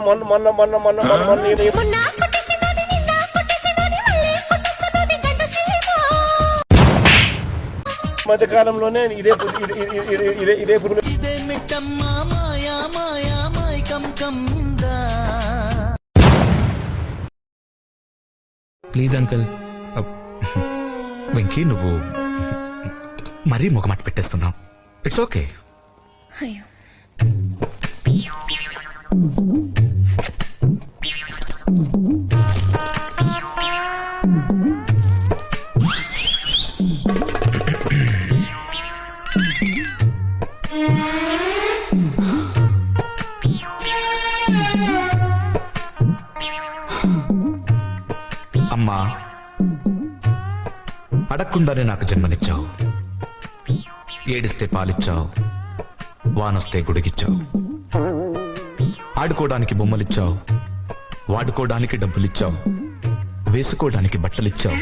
మొన్న మొన్న మొన్న మొన్న మొన్న మొన్న మొన్న ఈ- మొన్న కొట్టేసినది నిన్న కొట్టేసినది మళ్ళీ కొట్టేస్తున్నది గంట చీమ ఈ మధ్య కాలంలోనే ఇదే పురుగు- ఇది- ఇది- పురుగు ఇదేమిటమ్మా మాయా మాయా మాయకం కందా ప్లీజ్ అంకుల్. వెంకీ నువ్వు మరీ ముఖమాట పెట్టేస్తున్నావు. It's okay. అయ్యో. అమ్మా. అడగకుండానే నాకు జన్మనిచ్చావు. ఏడిస్తే పాలిచ్చావు. వానొస్తే గుడిగిచ్చావు. ఆడుకోవడానికి బొమ్మలిచ్చావు. వాడుకోవడానికి డబ్బులిచ్చావు. వేసుకోవడానికి బట్టలిచ్చావు.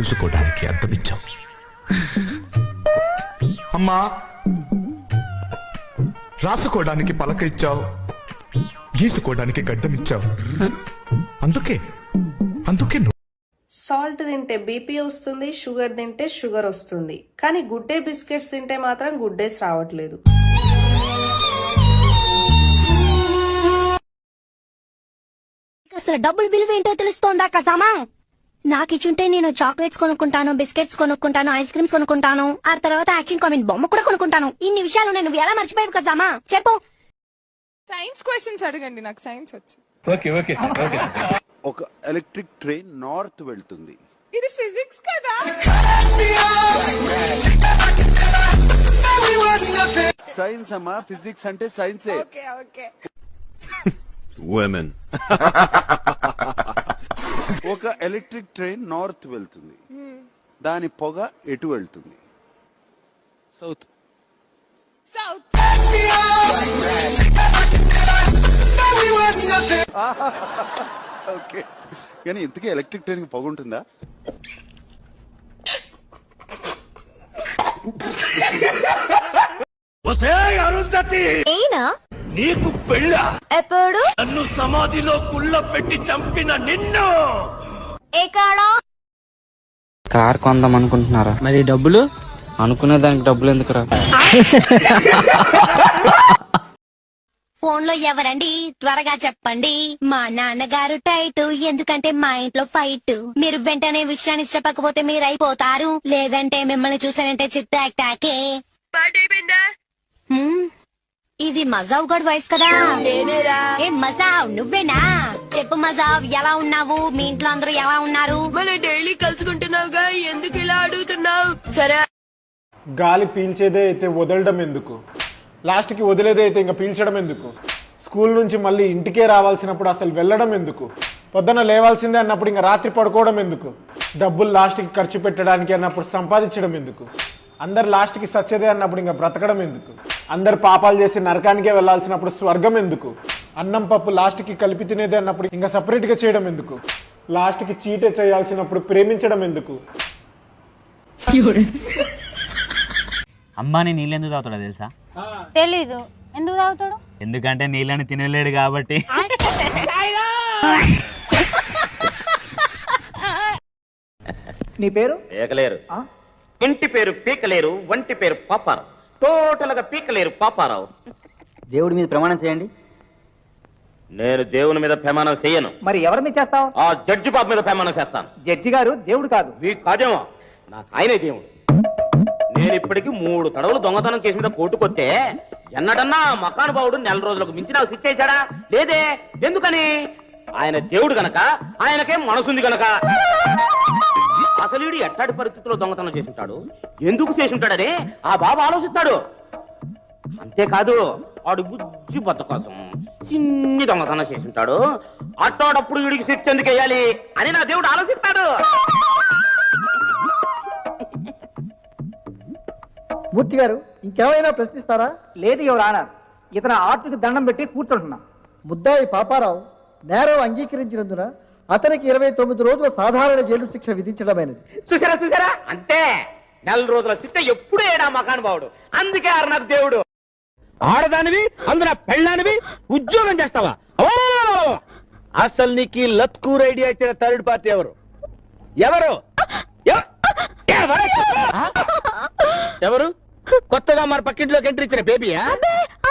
చూసుకోవడానికి అద్దమిచ్చావు. అమ్మా రాసుకోవడానికి పలక ఇచ్చావు గీసుకోవడానికి గడ్డమిచ్చావు. అందుకే అందుకే సాల్ట్ తింటే బీపీ వస్తుంది షుగర్ తింటే షుగర్ వస్తుంది. కానీ గుడ్ డే బిస్కెట్స్ తింటే మాత్రం గుడ్ డేస్ రావట్లేదు. అసలు డబ్బులు విలువ ఏంటో తెలుస్తోందా కసామా? నాకిచ్చుంటే నేను చాక్లెట్స్ కొనుక్కుంటాను బిస్కెట్స్ కొనుక్కుంటాను ఐస్ క్రీమ్స్ కొనుక్కుంటాను ఆ తర్వాత యాక్షన్ కామెంట్ బొమ్మ కూడా కొనుక్కుంటాను. ఇన్ని విషయాలు నేను ఎలా మర్చిపోయావు కసామా? చెప్పు. సైన్స్ క్వశ్చన్స్ అడగండి నాకు సైన్స్ వచ్చు. ఒక ఎలక్ట్రిక్ ట్రైన్ నార్త్ వెళ్తుంది. ఇది ఫిజిక్స్ కదా? సైన్స్ అమ్మా ఫిజిక్స్ అంటే సైన్సే. Okay okay. ఒక ఎలక్ట్రిక్ ట్రైన్ నార్త్ వెళ్తుంది. దాని పొగ ఎటు వెళ్తుంది? South okay. కానీ ఇంతకీ ఎలక్ట్రిక్ ట్రైన్ పొగ ఉంటుందా ఏనా నీకు పెళ్ళ? ఎప్పుడు? నన్ను సమాధిలో కుళ్ళ పెట్టి చంపిన నిన్ను! ఎక్కడా కార్ కొందాం అనుకుంటున్నారా మరి డబ్బులు? అనుకునే దానికి డబ్బులు ఎందుకురా? ఫోన్లో ఎవరండి? త్వరగా చెప్పండి. మా నాన్నగారు టైట్. ఎందుకంటే మా ఇంట్లో ఫైట్. మీరు వెంటనే విషయాన్ని చెప్పకపోతే మీరు అయిపోతారు లేదంటే మిమ్మల్ని చూసానంటే చిత్త అటాకే. హ్మ్, ఇది మజావ్ గడ్ వాయిస్ కదా. ఏ మజావ్ నువ్వేనా? చెప్పు మజావ్ ఎలా ఉన్నావు? మీ ఇంట్లో అందరూ ఎలా ఉన్నారు? మన డైలీ కలుసుకుంటున్నావుగా. ఎందుకు ఇలా అడుగుతున్నావు? సరే. గాలి పీల్చేదే అయితే వదలడం ఎందుకు? లాస్ట్కి వదిలేదే అయితే ఇంకా పీల్చడం ఎందుకు? స్కూల్ నుంచి మళ్ళీ ఇంటికే రావాల్సినప్పుడు అసలు వెళ్ళడం ఎందుకు? పొద్దున లేవాల్సిందే అన్నప్పుడు ఇంకా రాత్రి పడుకోవడం ఎందుకు? డబ్బులు లాస్ట్కి ఖర్చు పెట్టడానికి అన్నప్పుడు సంపాదించడం ఎందుకు? అందరు లాస్ట్కి సచ్చేదే అన్నప్పుడు ఇంకా బ్రతకడం ఎందుకు? అందరు పాపాలు చేసి నరకానికే వెళ్ళాల్సినప్పుడు స్వర్గం ఎందుకు? అన్నం పప్పు లాస్ట్కి కలిపి తినేదే అన్నప్పుడు ఇంకా సపరేట్గా చేయడం ఎందుకు? లాస్ట్కి చీటే చేయాల్సినప్పుడు ప్రేమించడం ఎందుకు? అంబానీ నీళ్ళెందుకు తాగుతాడో తెలుసా? తెలీదు. ఎందుకు తాగుతాడు? ఎందుకంటే నీళ్ళని తినలేడు కాబట్టి. నీ పేరు? పీకలేరు ఇంటి పేరు పీకలేరు వంటి పేరు పాపారావు. టోటల్గా పీకలేరు పాపారావు. దేవుడి మీద ప్రమాణం చేయండి. నేను దేవుని మీద ప్రమాణం చెయ్యను మరి ఎవరి మీద చేస్తావు? ఆ జడ్జి బాబు మీద ప్రమాణం చేస్తాను. జడ్జి గారు దేవుడు కాదు. మీకు కాదేమో నాకు ఆయనే దేవుడు. నేను ఇప్పటికి మూడు తడవలు దొంగతనం కేసు మీద కోర్టుకొస్తే ఎన్నడన్నా మకానుభావుడు నెల రోజులకు మించి నాకు శిక్షేశాడా? లేదే. ఎందుకని? ఆయన దేవుడు గనక ఆయనకేం మనసుంది గనక. అసలు ఎట్టాడి పరిస్థితుల్లో దొంగతనం చేసింటాడు? ఎందుకు చేసింటాడని ఆ బాబు ఆలోచిస్తాడు. అంతేకాదు వాడు బుజ్జి బద్ద కోసం చిన్ని దొంగతనం చేసింటాడు. అట్టాడప్పుడు వీడికి శిక్ష ఎందుకు వేయాలి అని నా దేవుడు ఆలోచిస్తాడు. మూర్తి గారు ఇంకేమైనా ప్రశ్నిస్తారా? లేదు ఎవరు ఆనర్. ఇతను ఆర్టుకి దండం పెట్టి కూర్చుంటున్నా. ముద్దాయి పాపారావు నేరం అంగీకరించినందున అతనికి ఇరవై తొమ్మిది రోజుల సాధారణ జైలు శిక్ష విధించడమైనది. చూసారా చూసారా? అంతే. నెల రోజుల శిక్ష ఎప్పుడు ఏడా మకానుభావుడు అందుకే ఆరు నాకు దేవుడు. ఆడదానివి అందున పెళ్ళానివి ఉద్యోగం చేస్తావా! అసలు నీకు ఈ లత్కూర్ ఐడియా ఇచ్చిన థర్డ్ పార్టీ ఎవరు? ఎవరు? ఎవ- ఎవరు? ఎవరు? కొత్తగా మరి పక్కింట్లోకి ఎంట్రీ ఇచ్చిన బేబీయా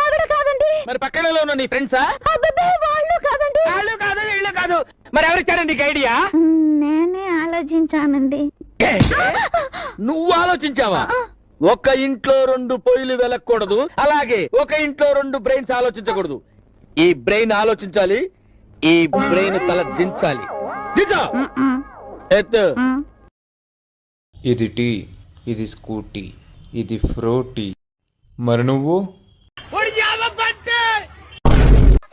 ఆవిడ కాదండి. మరి పక్కనలో ఉన్న నీ ఫ్రెండ్సా అబ్బబ్బే, వాళ్ళు కాదండి. వాళ్ళు కాదు వీళ్ళు కాదు. మరి ఎవరిచ్చారు నీకు ఐడియా నేనే ఆలోచించానండి. నువ్వు ఆలోచించావా? ఒక ఇంట్లో రెండు పొయ్యిలు వెలకూడదు అలాగే ఒక ఇంట్లో రెండు బ్రెయిన్స్ ఆలోచించకూడదు. ఈ బ్రెయిన్ ఆలోచించాలి ఈ బ్రెయిన్ తల దించాలి. దించు! ఎత్తు. ఇది టీ ఇది స్కూటీ. ఇది ఫ్రూటీ. మరి నువ్వు?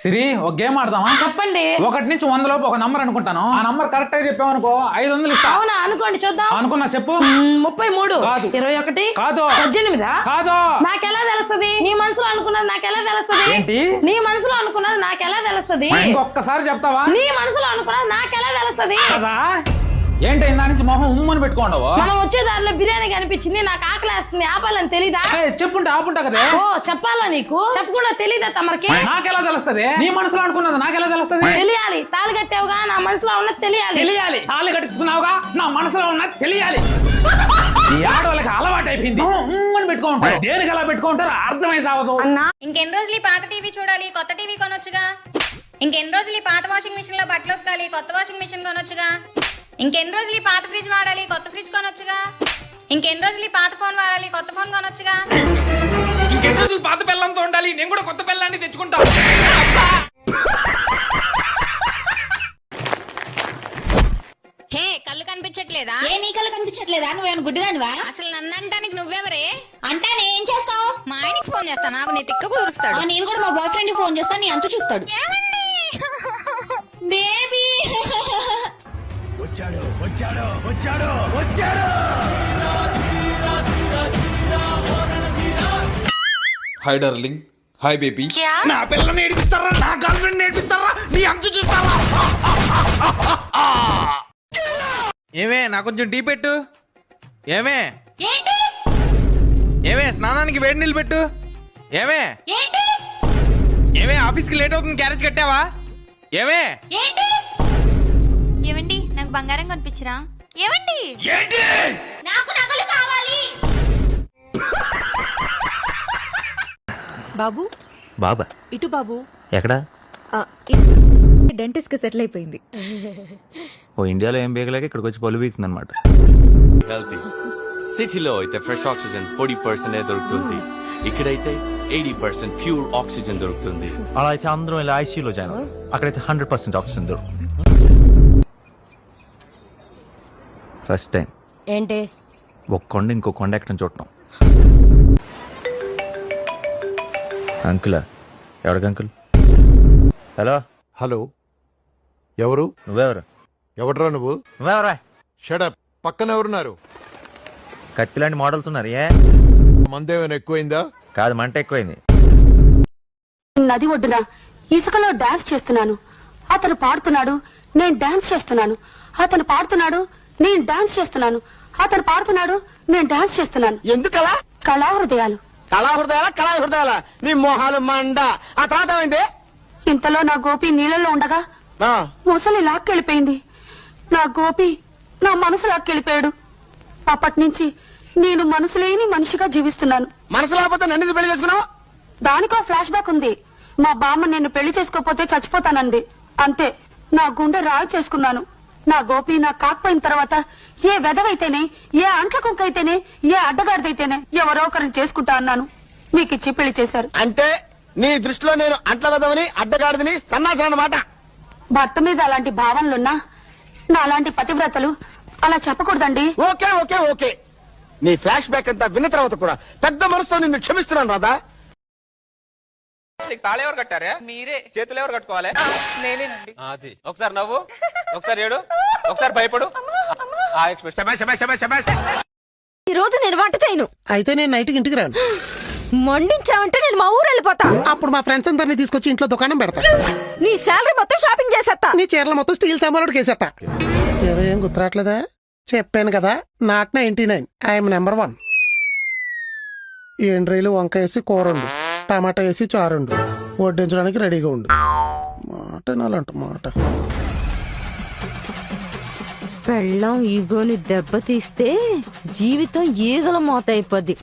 సిరి ఒక గేమ్ ఆడదామా? చెప్పండి. ఒకటి నుంచి వంద లోపు ఒక నంబర్ అనుకుంటాను. ఆ నంబర్ కరెక్ట్గా చెప్పామనుకో ఐదు వందలు ఇస్తా. అవునా? అనుకోండి చూద్దాం. అనుకున్నా చెప్పు. ముప్పై మూడు కాదు. ఇరవై ఒకటి కాదు. పద్దెనిమిదా? కాదు. నాకెలా తెలుస్తుంది? నీ మనసులో అనుకున్నది నాకెలా తెలుస్తుంది? ఏంటి? నీ మనసులో అనుకున్నది నాకెలా తెలుస్తుంది? ఇంకొకసారి చెప్తావా? నీ మనసులో అనుకున్నది నాకెలా తెలుస్తుంది? కదా? ఏంటి ఇందా నుంచి మొహం ఉమ్మని పెట్టుకోండవు? మనం వచ్చే దారిలో బిర్యానీ కనిపించింది నాకు ఆకలేస్తుంది ఆపాలని తెలీదా? చెప్పుంటే ఆపుంటా కదా? ఓ చెప్పాలా నీకు? చెప్పకుండా తెలీదా తమరికి నాకెలా తెలుస్తుంది? నీ మనసులో అనుకున్నది నాకెలా తెలుస్తుంది? తెలియాలి. తాళి కట్టావుగా నా మనసులో ఉన్నది తెలియాలి. తెలియాలి. తాళి కట్టించుకున్నావుగా నా మనసులో ఉన్నది తెలియాలి. ఈ ఆడవాళ్ళకి అలవాటు అయిపోయింది ఉమ్మని పెట్టుకుంటారు. దేనికి అలా పెట్టుకుంటారు అర్థమై సావదు ఇంకెన్ని రోజులు ఈ పాత టీవీ చూడాలి కొత్త టీవీ కొనొచ్చుగా? ఇంకెన్ని రోజులు ఈ పాత వాషింగ్ మిషన్లో బట్టలు ఉతకాలి కొత్త వాషింగ్ మిషన్ కొనొచ్చుగా? ఇంకెన్ని రోజులు ఈ పాత ఫ్రిడ్జ్ వాడాలి? కొత్త ఫ్రిడ్జ్ కొనొచ్చుగా? ఇంకెన్ని రోజులు ఈ పాత ఫోన్ వాడాలి? కొత్త ఫోన్ కొనొచ్చుగా? ఇంకెన్ని రోజులు పాత పిల్లంతో ఉండాలి? నేను కూడా కొత్త పిల్లాన్ని తెచ్చుకుంటా. హే కళ్ళు కనిపించట్లేదా? ఏ నీ కళ్ళు కనిపించట్లేదా? నువ్వేమైనా గుడ్డిదానివా? అసలు నన్ను అంటానికి నువ్వెవరే? అంటే ఏం చేస్తావు? మా ఆయనకి ఫోన్ చేస్తా నాకు నీ తిక్క కుదురుస్తాడు నేను కూడా మా బాయ్ ఫ్రెండ్ ఫోన్ చేస్తాను నీ అంత చూస్తాడు. ఏమండి? బేబీ! వచ్చాడు వచ్చాడు వచ్చాడు వచ్చాడు! హాయ్ డార్లింగ్ హాయ్ బేబీ నా పిల్లని నేర్పిస్తారా నా గర్ల్ ఫ్రెండ్ నేర్పిస్తారా నీ అంత చూస్తారా ఏమే నా కొంచెం టీ పెట్టు. ఏమే? ఏంటి? ఏమే స్నానానికి వేడి నీళ్ళు పెట్టు. ఏమే? ఏంటి? ఏమే ఆఫీస్కి లేట్ అవుతుంది క్యారేజ్ కట్టావా? ఏమే? నాకు బంగారం కనిపించరా ఏమండి? ఏంటి? నాకు నగలు కావాలి. బాబు? బాబా. ఇటు బాబు. ఎక్కడా? డెంటిస్ట్కి సెటిల్ అయిపోయింది. ఓ ఇండియాలో ఏం బేగలేక ఇక్కడికి వచ్చి పలు బీగుతుంది అనమాట సిటీలో అయితే ఫ్రెష్ ఆక్సిజన్ ఫోర్టీ పర్సెంట్ దొరుకుతుంది. ఇక్కడైతే ఎయిటీ పర్సెంట్ ప్యూర్ ఆక్సిజన్ దొరుకుతుంది. అలా అయితే అందరం ఇలా ఐసీయూలో జాయిన్. అక్కడైతే హండ్రెడ్ పర్సెంట్ ఆక్సిజన్ దొరుకుతుంది. ఫస్ట్ టైం ఏంటి? ఒక కొండ ఇంకో కొండ ఎక్కడం చూడటం. అంకులా ఎవరికి అంకుల్? హలో? హలో. ఎవరు? నువ్వెవరు? ఎవడరా నువ్వు? నువ్వెవరా షడప్ పక్కన ఎవరున్నారు? కత్తి లాంటి మోడల్స్ ఉన్నారు ఏ? మందేమైనా ఎక్కువైందా? కాదు మంట ఎక్కువైంది. నది ఒడ్డున ఇసుకలో డాన్స్ చేస్తున్నాను. అతను పాడుతున్నాడు నేను డాన్స్ చేస్తున్నాను. అతను పాడుతున్నాడు నేను డాన్స్ చేస్తున్నాను. అతను పాడుతున్నాడు నేను డాన్స్ చేస్తున్నాను. ఎందుకలా? కళా హృదయాలు కళా హృదయాల కళా హృదయాల నీ మొహాలు మండ. ఆ తర్వాత ఏమైంది? ఇంతలో నా గోపి నీళ్ళలో ఉండగా ఆ, ముసలి లాక్కెళ్ళిపోయింది. నా గోపి నా మనసు లాక్కెళ్ళిపోయాడు. అప్పటి నుంచి నేను మనసు లేని మనిషిగా జీవిస్తున్నాను. మనసు లేకపోతే నన్ను ఎందుకు పెళ్ళి చేసుకున్నావు? దానికో ఫ్లాష్ బ్యాక్ ఉంది. మా బామ్మ నిన్ను పెళ్ళి చేసుకోకపోతే చచ్చిపోతానంది. అంతే నా గుండె రాయి చేసుకున్నాను. నా గోపి నా కాకపోయిన తర్వాత ఏ వెదవైతేనే ఏ అంట్ల కుక్కైతేనే ఏ అడ్డగాడిదైతేనే ఎవరో ఒకరిని చేసుకుంటా అన్నాను. మీకు ఇచ్చి పెళ్ళి చేశారు. అంటే నీ దృష్టిలో నేను అంట్ల వెదవని అడ్డగాడిదని సన్నాసం అన్నమాట. భర్త మీద అలాంటి భావనలున్నా నా అలాంటి పతివ్రతలు అలా చెప్పకూడదండి. Okay okay okay. నీ ఫ్లాష్ బ్యాక్ అంతా విన్న తర్వాత కూడా పెద్ద మనసుతో నిన్ను క్షమిస్తున్నాను రాదా తాళి ఎవరు కట్టారా? మీరే. చేతులు ఎవరు కట్టుకోవాలి? నేనేనండి అది ఒకసారి నవ్వు. ఒకసారి ఏడు. ఒకసారి భయపడు. ఆ ఎక్స్ప్రెస్ ఈ రోజు నేను వంట చేయను. అయితే నేను నైట్కి ఇంటికి రాను. మండించావంటే నేను మా ఊరు వెళ్ళిపోతా. అప్పుడు మా ఫ్రెండ్స్ అందరినీ తీసుకొచ్చి ఇంట్లో దుకాణం పెడతా. నీ శాలరీ మొత్తం షాపింగ్ చేసేస్తా. నీ చీరలు మొత్తం స్టీల్ సామాన్లు కేసేస్తా ఏదో ఏం గుర్తురాట్లేదా చెప్పాను కదా not ninety nine. I'm number one. ఎండ్రీలు వంకాయ వేసి కూర వండు. టమాటా వేసి చారుండు. వడ్డించడానికి రెడీగా ఉండు. మాట వినాలంట మాట. పెళ్ళం ఈగోని దెబ్బతీస్తే జీవితం ఈగల మోత అయిపోద్ది.